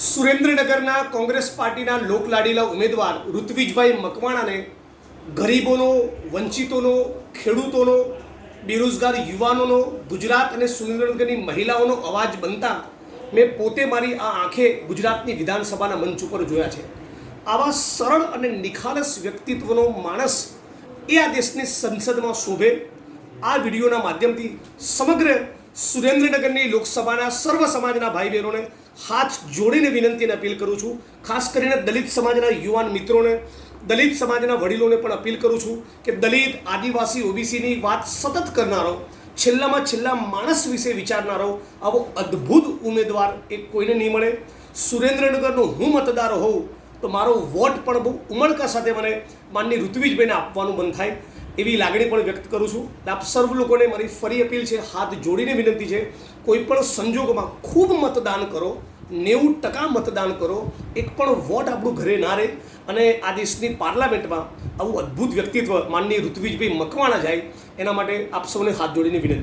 સુરેન્દ્રનગરના કોંગ્રેસ પાર્ટીના લોકલાડીલા ઉમેદવાર ઋત્વિજભાઈ મકવાણાને ગરીબોનો, વંચિતોનો, ખેડૂતોનો, બેરોજગાર યુવાનોનો, ગુજરાત અને સુરેન્દ્રનગરની મહિલાઓનો અવાજ બનતા મેં પોતે મારી આ આંખે ગુજરાતની વિધાનસભાના મંચ ઉપર જોયા છે. આવા સરળ અને નિખાલસ વ્યક્તિત્વનો માણસ એ આ દેશની સંસદમાં શોભે. આ વિડીયોના માધ્યમથી સમગ્ર સુરેન્દ્રનગરની લોકસભાના સર્વ સમાજના ભાઈ બહેનોને હાથ જોડીને વિનંતીને અપીલ કરું છું. ખાસ કરીને દલિત સમાજના યુવાન મિત્રોને, દલિત સમાજના વડીલોને પણ અપીલ કરું છું કે દલિત, આદિવાસી, ઓબીસીની વાત સતત કરનારો, છેલ્લામાં છેલ્લા માણસ વિશે વિચારનારો, આવો અદ્ભુત ઉમેદવાર એ કોઈને નહીં મળે. સુરેન્દ્રનગરનો હું મતદાર હોઉં તો મારો વોટ પણ બહુ ઉમળકા સાથે મને માનની ઋત્વિજભાઈને આપવાનું મન થાય. એવી લાગણી પણ વ્યક્ત કરું છું આપ સર્વ લોકોને મારી ફરી અપીલ છે, હાથ જોડીને વિનંતી છે, કોઈ પણ સંજોગોમાં ખૂબ મતદાન કરો, નેવું ટકા મતદાન કરો, એક પણ વોટ આપણું ઘરે ના રહે અને આ દેશની પાર્લામેન્ટમાં આવું અદ્ભુત વ્યક્તિત્વ માનની ઋત્વિજભાઈ મકવાણા જાય, એના માટે આપ સૌને હાથ જોડીને વિનંતી